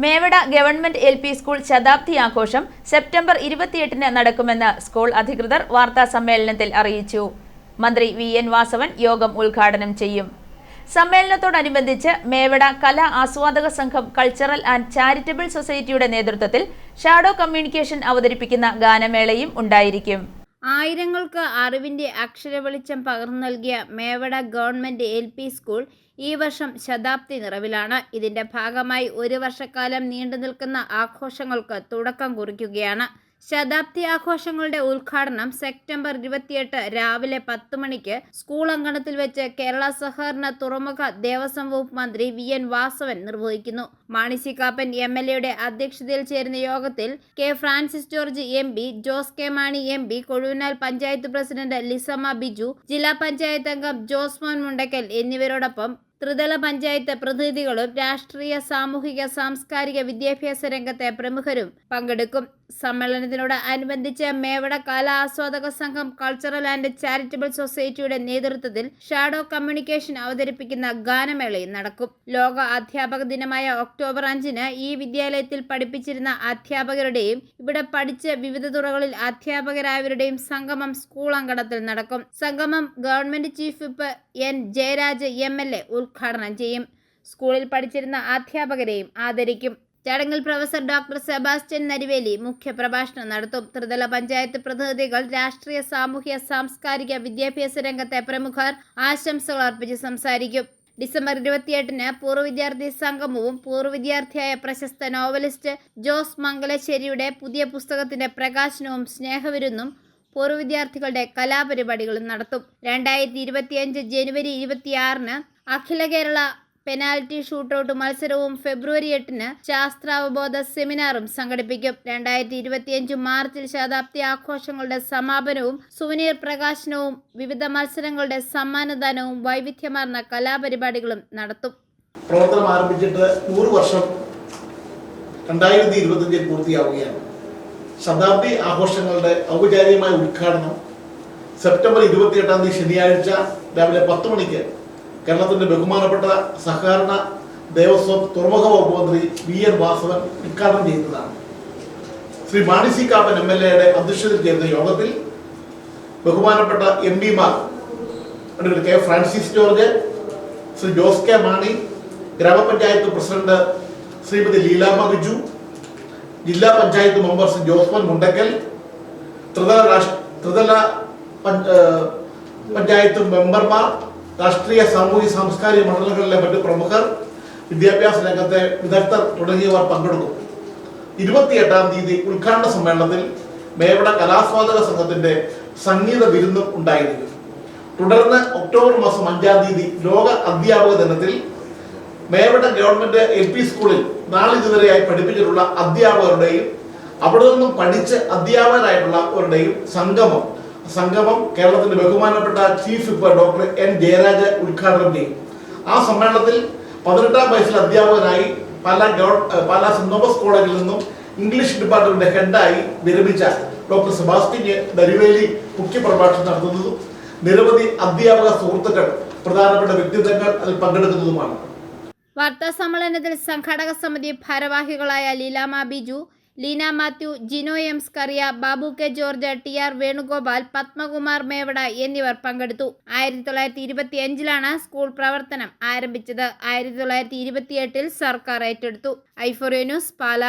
Mevada government L P school ശതാബ്ദി ആഘോഷം September ഇരുപത്തിയെട്ടിന് നടക്കുമെന്ന് സ്കൂൾ അധികൃതർ വാർത്താ സമ്മേളനത്തിൽ അറിയിച്ചു. മന്ത്രി വി എൻ വാസവൻ യോഗം ഉദ്ഘാടനം ചെയ്യും. സമ്മേളനത്തോടനുബന്ധിച്ച് മേവട കലാ ആസ്വാദക സംഘം കൾച്ചറൽ ആൻഡ് ചാരിറ്റബിൾ സൊസൈറ്റിയുടെ നേതൃത്വത്തിൽ ഷാഡോ കമ്മ്യൂണിക്കേഷൻ അവതരിപ്പിക്കുന്ന ഗാനമേളയും ഉണ്ടായിരിക്കും. ആയിരങ്ങൾക്ക് അറിവിന്റെ അക്ഷരവെളിച്ചം പകർന്നു നൽകിയ Mevada government L P school ഈ വർഷം ശതാബ്ദി നിറവിലാണ്. ഇതിന്റെ ഭാഗമായി ഒരു വർഷക്കാലം നീണ്ടു നിൽക്കുന്ന ആഘോഷങ്ങൾക്ക് തുടക്കം കുറിക്കുകയാണ്. ശതാബ്ദി ആഘോഷങ്ങളുടെ ഉദ്ഘാടനം സെപ്റ്റംബർ ഇരുപത്തിയെട്ട് രാവിലെ പത്ത് മണിക്ക് സ്കൂൾ അങ്കണത്തിൽ വെച്ച് കേരള സഹകരണ തുറമുഖ ദേവസ്വം വകുപ്പ് മന്ത്രി വി എൻ വാസവൻ നിർവഹിക്കുന്നു. മാണിസി കാപ്പൻ എം എൽ എയുടെ അധ്യക്ഷതയിൽ ചേരുന്ന യോഗത്തിൽ K Francis George M P Jose K Mani M P Kozhuvanal panchayat president Lissamma Biju ജില്ലാ പഞ്ചായത്ത് അംഗം ജോസ്മോൻ മുണ്ടക്കൽ എന്നിവരോടൊപ്പം ത്രിതല പഞ്ചായത്ത് പ്രതിനിധികളും രാഷ്ട്രീയ സാമൂഹിക സാംസ്കാരിക വിദ്യാഭ്യാസ രംഗത്തെ പ്രമുഖരും പങ്കെടുക്കും. സമ്മേളനത്തിനോട് അനുബന്ധിച്ച് മേവട കലാ ആസ്വാദക സംഘം കൾച്ചറൽ ആൻഡ് ചാരിറ്റബിൾ സൊസൈറ്റിയുടെ നേതൃത്വത്തിൽ ഷാഡോ കമ്മ്യൂണിക്കേഷൻ അവതരിപ്പിക്കുന്ന ഗാനമേളയും നടക്കും. ലോക അധ്യാപക ദിനമായ ഒക്ടോബർ അഞ്ചിന് ഈ വിദ്യാലയത്തിൽ പഠിപ്പിച്ചിരുന്ന അധ്യാപകരുടെയും ഇവിടെ പഠിച്ച വിവിധ തുറകളിൽ അധ്യാപകരായവരുടെയും സംഗമം സ്കൂൾ അങ്കണത്തിൽ നടക്കും. സംഗമം government chief whip N Jayaraj M L A ഉദ്ഘാടനം ചെയ്യും. സ്കൂളിൽ പഠിച്ചിരുന്ന അധ്യാപകരെയും ആദരിക്കും. ചടങ്ങിൽ പ്രൊഫസർ ഡോക്ടർ സെബാസ്റ്റ്യൻ നരിവേലി മുഖ്യപ്രഭാഷണം നടത്തും. ത്രിതല പഞ്ചായത്ത് പ്രതിനിധികൾ രാഷ്ട്രീയ സാമൂഹ്യ സാംസ്കാരിക വിദ്യാഭ്യാസ രംഗത്തെ പ്രമുഖർ ആശംസകൾ അർപ്പിച്ച് സംസാരിക്കും. ഡിസംബർ ഇരുപത്തിയെട്ടിന് പൂർവ വിദ്യാർത്ഥി സംഗമവും പൂർവ വിദ്യാർത്ഥിയായ പ്രശസ്ത നോവലിസ്റ്റ് ജോസ് മംഗലശ്ശേരിയുടെ പുതിയ പുസ്തകത്തിന്റെ പ്രകാശനവും സ്നേഹവിരുന്നും പൂർവ വിദ്യാർത്ഥികളുടെ കലാപരിപാടികളും നടത്തും. രണ്ടായിരത്തി ഇരുപത്തിയഞ്ച് ജനുവരി ഇരുപത്തിയാറിന് അഖില കേരള പെനാൽറ്റി ഷൂട്ടൌട്ട് മത്സരവും ഫെബ്രുവരി എട്ടിന് ശാസ്ത്രാവബോധ സെമിനാറും സംഘടിപ്പിക്കും. രണ്ടായിരത്തി ഇരുപത്തിയഞ്ച് മാർച്ചിൽ ശതാബ്ദി ആഘോഷങ്ങളുടെ സമാപനവും സുവനീർ പ്രകാശനവും വിവിധ മത്സരങ്ങളുടെ സമ്മാനദാനവും വൈവിധ്യമാർന്ന കലാപരിപാടികളും നടത്തും. പ്രവർത്തനം ആരംഭിച്ചിട്ട് നൂറ് വർഷം രണ്ടായിരത്തി ഇരുപത്തിയഞ്ചിൽ പൂർത്തിയാവുകയാണ്. ശതാബ്ദി ആഘോഷങ്ങളുടെ ഔപചാരികമായ ഉദ്ഘാടനം സെപ്റ്റംബർ ഇരുപത്തിയെട്ടാം തീയതി ശനിയാഴ്ച രാവിലെ പത്ത് മണിക്ക് കേരളത്തിന്റെ ബഹുമാനപ്പെട്ട സഹകരണ ദേവസ്വം തുറമുഖ വകുപ്പ് മന്ത്രി വി എൻ വാസവൻ ഉദ്ഘാടനം ചെയ്യുന്നതാണ്. Shri Mani C Kappan M L എയുടെ അധ്യക്ഷതയിൽ ചേരുന്ന യോഗത്തിൽ ബഹുമാനപ്പെട്ട എം പിമാർ advocate K Francis George Shri Jose K Mani ഗ്രാമപഞ്ചായത്ത് പ്രസിഡന്റ് ശ്രീമതി ലീലാമ്മ ബിജു ജില്ലാ പഞ്ചായത്ത് മെമ്പർ ശ്രീ ജോസ്മൻ മുണ്ടക്കൽ ത്രിതല ത്രിതല പഞ്ചായത്ത് മെമ്പർമാർ രാഷ്ട്രീയ സാമൂഹ്യ സാംസ്കാരിക മണ്ഡലങ്ങളിലെ മറ്റ് പ്രമുഖർ വിദ്യാഭ്യാസ രംഗത്തെ വിദഗ്ധർ തുടങ്ങിയവർ പങ്കെടുക്കും. ഇരുപത്തിയെട്ടാം തീയതി ഉദ്ഘാടന സമ്മേളനത്തിൽ മേവട കലാസ്വാദക സംഘത്തിന്റെ സംഗീത വിരുന്നും ഉണ്ടായിരിക്കും. തുടർന്ന് ഒക്ടോബർ മാസം അഞ്ചാം തീയതി ലോക അധ്യാപക ദിനത്തിൽ മേവട ഗവൺമെന്റ് എൽ പി സ്കൂളിൽ നാളിതുവരെയായി പഠിപ്പിച്ചിട്ടുള്ള അധ്യാപകരുടെയും അവിടെ നിന്നും പഠിച്ച് അധ്യാപകരായിട്ടുള്ളവരുടെയും സംഗമം സംഗമം കേരളത്തിന്റെ ബഹുമാനപ്പെട്ട chief whip doctor N Jayaraj ഉദ്ഘാടനം ചെയ്യും. ആ സമ്മേളനത്തിൽ പതിനെട്ടാം വയസ്സിൽ അധ്യാപകനായി പല പല സെന്റ് കോളേജിൽ നിന്നും ഇംഗ്ലീഷ് ഡിപ്പാർട്ട്മെന്റ് ഹെഡായി വിരമിച്ച ഡോക്ടർ സെബാസ്റ്റ്യൻ ദരിവേലി മുഖ്യപ്രഭാഷണം നടത്തുന്നതും നിരവധി അധ്യാപക സുഹൃത്തുക്കൾ പ്രധാനപ്പെട്ട വ്യക്തിത്വങ്ങൾ അതിൽ പങ്കെടുക്കുന്നതുമാണ്. വാർത്താ സമ്മേളനത്തിൽ സംഘാടക സമിതി ഭാരവാഹികളായ Leelamma Biju Leena Mathew Jino M Scaria Babu K George T R Venugopal Padmakumar Mevada എന്നിവർ പങ്കെടുത്തു. ആയിരത്തി തൊള്ളായിരത്തി ഇരുപത്തി അഞ്ചിലാണ് സ്കൂൾ പ്രവർത്തനം ആരംഭിച്ചത്. ആയിരത്തി തൊള്ളായിരത്തി ഇരുപത്തിയെട്ടിൽ സർക്കാർ ഏറ്റെടുത്തു. ഐഫോറിയ ന്യൂസ് പാല.